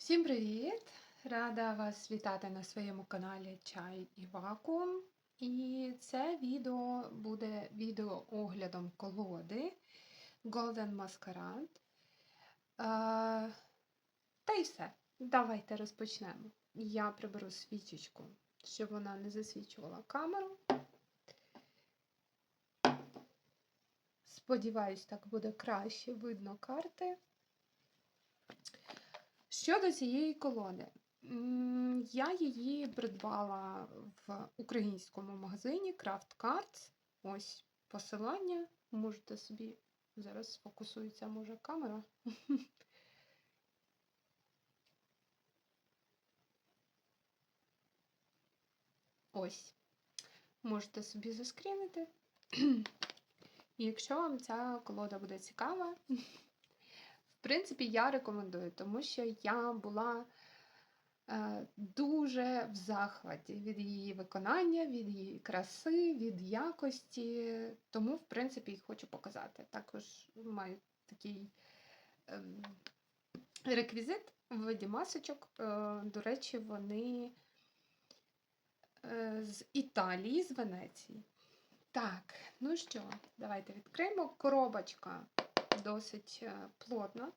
Всім привіт! Рада вас вітати на своєму каналі Чай і Вакуум. І це відео буде відеооглядом колоди Golden Masquerade. Е, Та й все. Давайте розпочнемо. Я приберу свічечку, щоб вона не засвічувала камеру. Сподіваюсь, так буде краще видно карти. Щодо цієї колоди, я її придбала в українському магазині Craft Cards. Ось посилання. Можете собі зараз сфокусується, може, камера. Ось. Можете собі заскрінити. І якщо вам ця колода буде цікава, принципі, я рекомендую, тому що я була е, дуже в захваті від її виконання, від її краси, від якості. Тому, в принципі, хочу показати. Також маю такий е, реквізит в виді масочок. Е, до речі, вони е, з Італії, з Венеції. Так, ну що, давайте відкриємо. Коробочка досить е, плотна.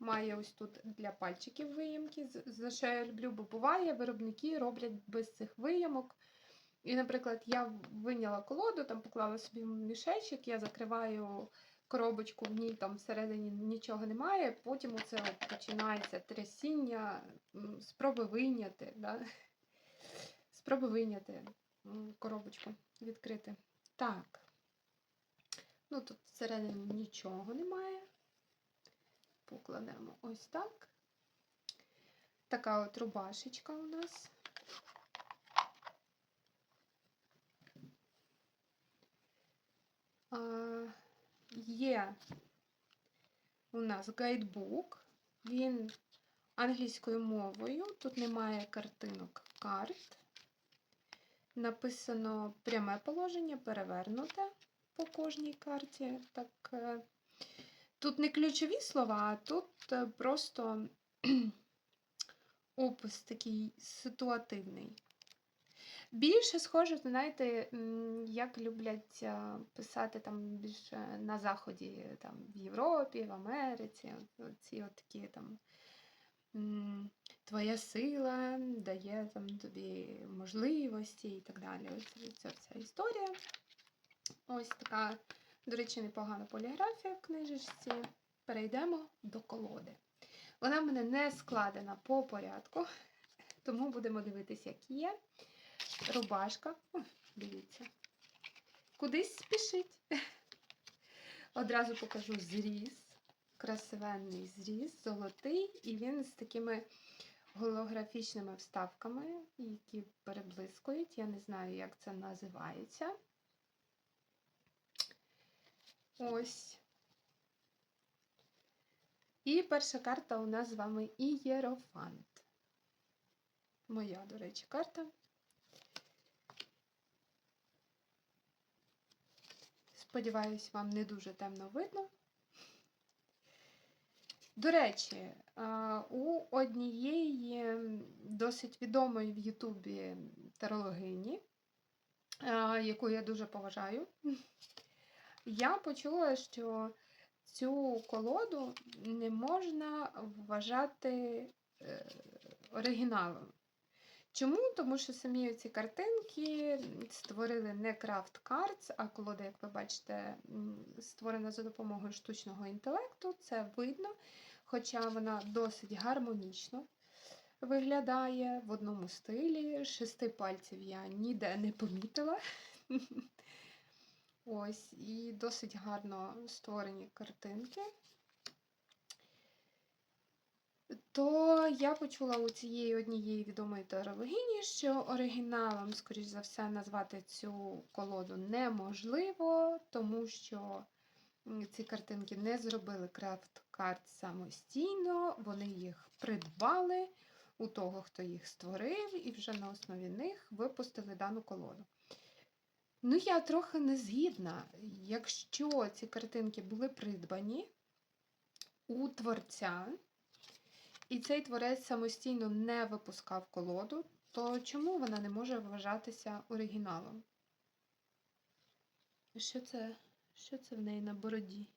Має ось тут для пальчиків виємки, за що я люблю, бо буває, виробники роблять без цих виємок. І, наприклад, я виняла колоду, там поклала собі мішечок, я закриваю коробочку, в ній там всередині нічого немає, потім оце от починається трясіння, спроби вийняти. Да? Спроби вийняти коробочку, відкрити. Так. Ну, тут всередині нічого немає. Покладемо ось так. Така от рубашечка у нас. Є у нас гайдбук. Він англійською мовою. Тут немає картинок карт. Написано пряме положення, перевернуте по кожній карті. Так, е, тут не ключові слова, а тут е, просто опис такий ситуативний. Більше схоже, знаєте, як люблять е, писати там більше на Заході, там, в Європі, в Америці, ці такі там. Твоя сила дає там тобі можливості і так далі. Ось ця вся історія. Ось така, до речі, непогана поліграфія в книжечці. Перейдемо до колоди. Вона в мене не складена по порядку, тому будемо дивитися, як є. Рубашка. Дивіться. Кудись спішить. Одразу покажу зріз. Красивенний зріз, золотий, і він з такими голографічними вставками, які переблискують. Я не знаю, як це називається. Ось. І перша карта у нас з вами Ієрофант. Моя, до речі, карта. Сподіваюсь, вам не дуже темно видно. До речі, у однієї досить відомої в Ютубі тарологині, яку я дуже поважаю, я почула, що цю колоду не можна вважати е, оригіналом. Чому? Тому що самі ці картинки створили не Craft Cards, а колода, як ви бачите, створена за допомогою штучного інтелекту. Це видно, хоча вона досить гармонічно виглядає в одному стилі. Шести пальців я ніде не помітила. Ось, і досить гарно створені картинки. То я почула у цієї однієї відомої тарологині, що оригіналом, скоріш за все, назвати цю колоду неможливо, тому що ці картинки не зробили Craft Cards самостійно, вони їх придбали у того, хто їх створив, і вже на основі них випустили дану колоду. Ну, я трохи не згідна. Якщо ці картинки були придбані у творця, і цей творець самостійно не випускав колоду, то чому вона не може вважатися оригіналом? Що це? Що це в неї на бороді?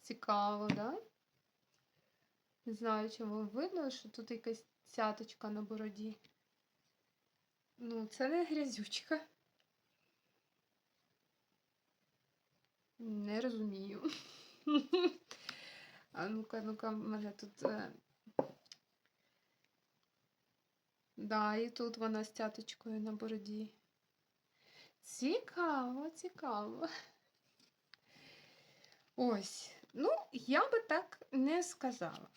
Цікаво, да? Не знаю, чому видно, що тут якась цяточка на бороді. Ну, це не грязючка. Не розумію. А ну-ка, ну-ка, мене тут. е, Да, і тут вона з цяточкою на бороді. Цікаво, цікаво. Ось. Ну, я би так не сказала,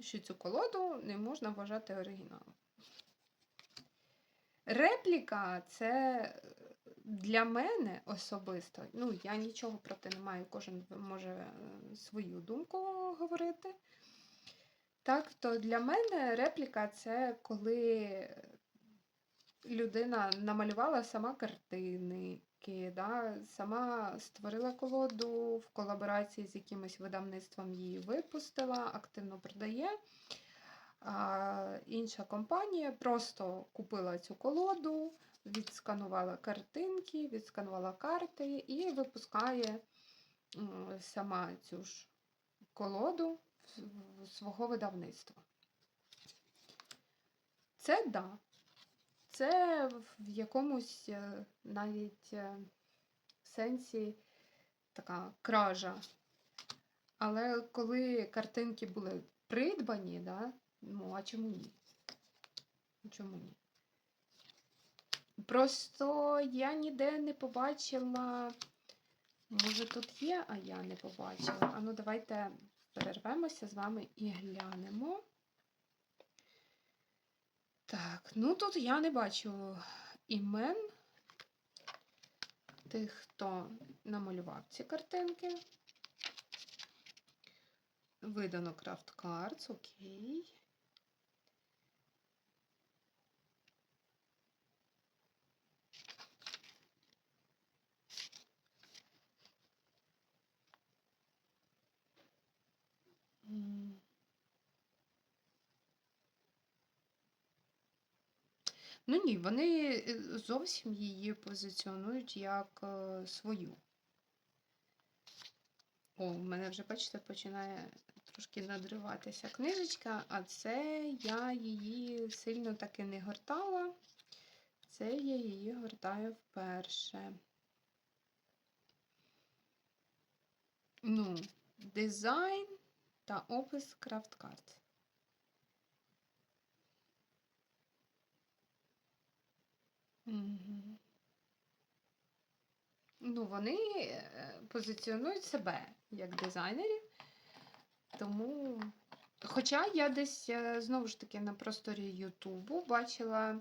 що цю колоду не можна вважати оригіналом. Репліка це для мене особисто, ну, я нічого проти не маю, кожен може е, свою думку говорити. Так, то для мене репліка це коли людина намалювала сама картинки, да, сама створила колоду в колаборації з якимось видавництвом її випустила, активно продає. А інша компанія просто купила цю колоду, відсканувала картинки, відсканувала карти і випускає сама цю ж колоду свого видавництва. Це да. Це в якомусь е, навіть е, сенсі така кража. Але коли картинки були придбані, да, ну а чому ні? Чому ні? Просто я ніде не побачила. Може, тут є, а я не побачила. А ну, давайте перервемося з вами і глянемо. Так, ну тут я не бачу імен тих, хто намалював ці картинки. Видано Craft Cards, окей. Ну ні, вони е, зовсім її позиціонують як е, свою. О, в мене вже, бачите, починає трошки надриватися книжечка, а це я її сильно таки не гортала. Це я її гортаю вперше. Ну, дизайн та опис крафткарт. Мгм. Ну, вони е, позиціонують себе як дизайнерів, тому. Хоча я десь е, знову ж таки на просторі Ютубу бачила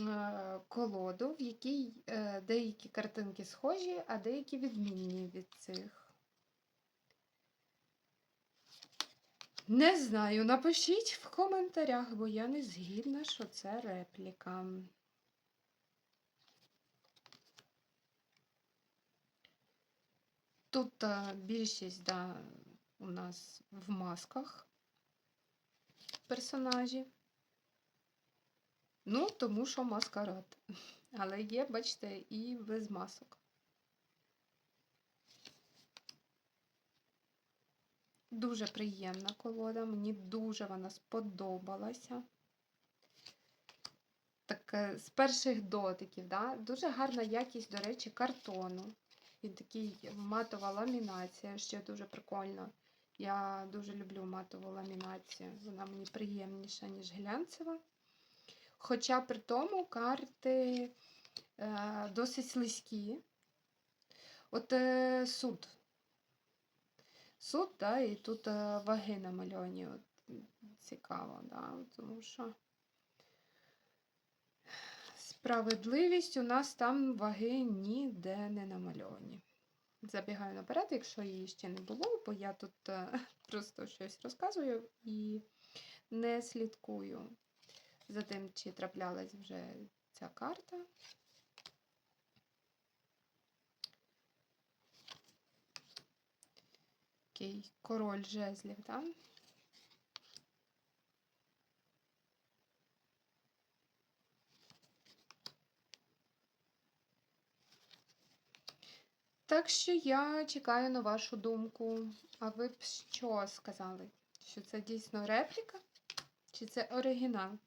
е, колоду, в якій деякі картинки схожі, а деякі відмінні від цих. Не знаю, напишіть в коментарях, бо я не згідна, що це репліка. Тут а, більшість да, у нас в масках персонажі. Ну, тому що маскарад. Але є, бачите, і без масок. Дуже приємна колода, мені дуже вона сподобалася. Так, з перших дотиків, да? дуже гарна якість, до речі, картону. Він такий матова ламінація, що дуже прикольно. Я дуже люблю матову ламінацію. Вона мені приємніша, ніж глянцева. Хоча при тому карти е, досить слизькі. От е, суд. Суд, да, і тут е, ваги намальовані. От, цікаво, да, тому що справедливість у нас там ваги ніде не намальовані. Забігаю наперед, якщо її ще не було, бо я тут е, просто щось розказую і не слідкую за тим, чи траплялась вже ця карта. такий король жезлів, так? Так що я чекаю на вашу думку. А ви б що сказали? Що це дійсно репліка? Чи це оригінал?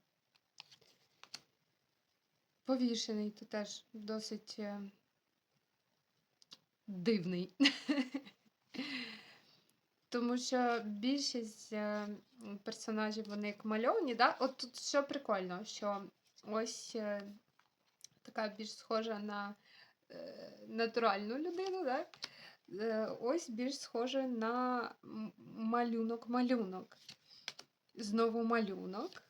Повішений, то теж досить е, дивний. Тому що більшість е, персонажів вони як мальовані, да? От тут що прикольно, що ось е, така більш схожа на е, натуральну людину, да? Ось більш схожа на малюнок-малюнок. Знову малюнок,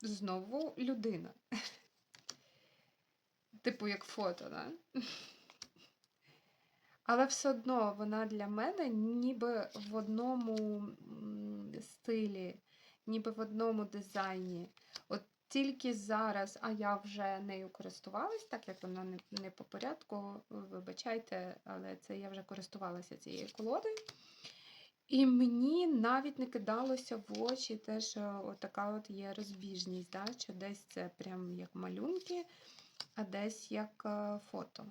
знову людина. Типу, як фото, да? Але все одно вона для мене ніби в одному стилі, ніби в одному дизайні. От тільки зараз, а я вже нею користувалась, так як вона не, по порядку, вибачайте, але це я вже користувалася цією колодою. І мені навіть не кидалося в очі те, що от така от є розбіжність, да? що десь це прям як малюнки, а десь як е, фото.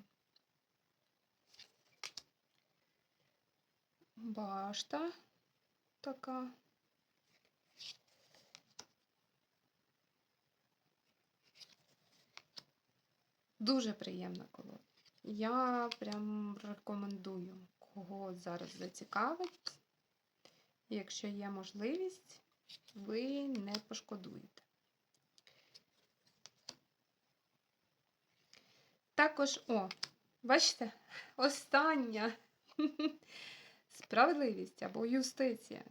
Башта така. Дуже приємна колода. Я прям рекомендую, кого зараз зацікавить. Якщо є можливість, ви не пошкодуєте. Також, о, бачите, остання справедливість або юстиція.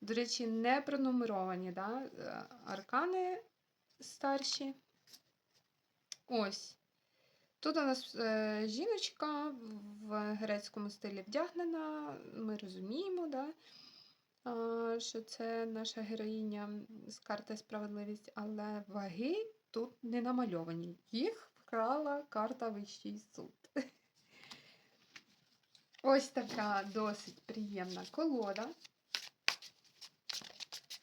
До речі, не пронумеровані, да? е, аркани старші. Ось. Тут у нас е, жіночка в грецькому стилі вдягнена. Ми розуміємо, да? що це наша героїня з карти справедливість, але ваги тут не намальовані. Їх вкрала карта Вищий суд. Ось така досить приємна колода.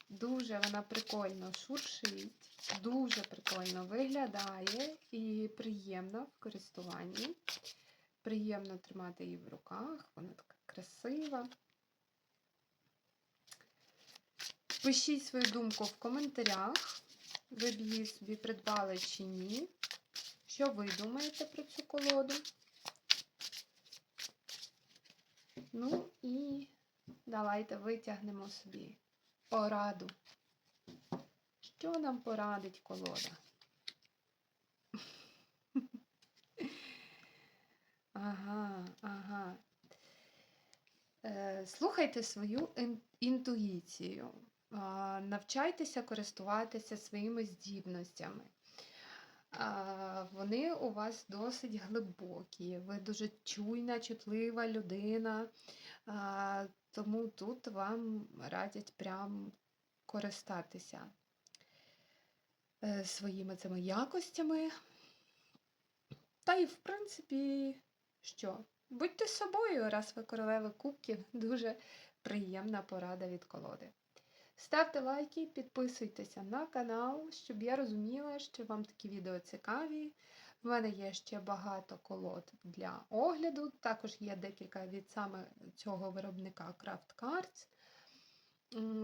Дуже вона прикольно шуршить, дуже прикольно виглядає і приємна в користуванні. Приємно тримати її в руках, вона така красива. Пишіть свою думку в коментарях. Ви б її собі придбали чи ні. Що ви думаєте про цю колоду? Ну і давайте витягнемо собі пораду. Що нам порадить колода? Ага, ага. Е, Слухайте свою інтуїцію. Навчайтеся користуватися своїми здібностями. Вони у вас досить глибокі, ви дуже чуйна, чутлива людина, тому тут вам радять прям користатися е, своїми цими якостями. Та й, в принципі, що? Будьте собою, раз ви королеви кубків, дуже приємна порада від колоди. Ставте лайки, підписуйтеся на канал, щоб я розуміла, що вам такі відео цікаві. В мене є ще багато колод для огляду. Також є декілька від саме цього виробника Craft Cards.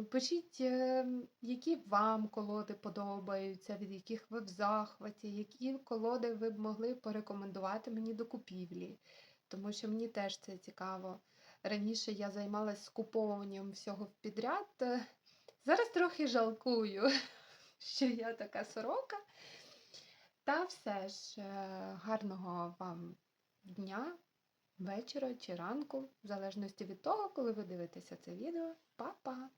Пишіть, е, які вам колоди подобаються, від яких ви в захваті, які колоди ви б могли порекомендувати мені до купівлі. Тому що мені теж це цікаво. Раніше я займалась скуповуванням всього підряд. Зараз трохи жалкую, що я така сорока. Та все ж, е, гарного вам дня, вечора чи ранку, в залежності від того, коли ви дивитеся це відео. Па-па!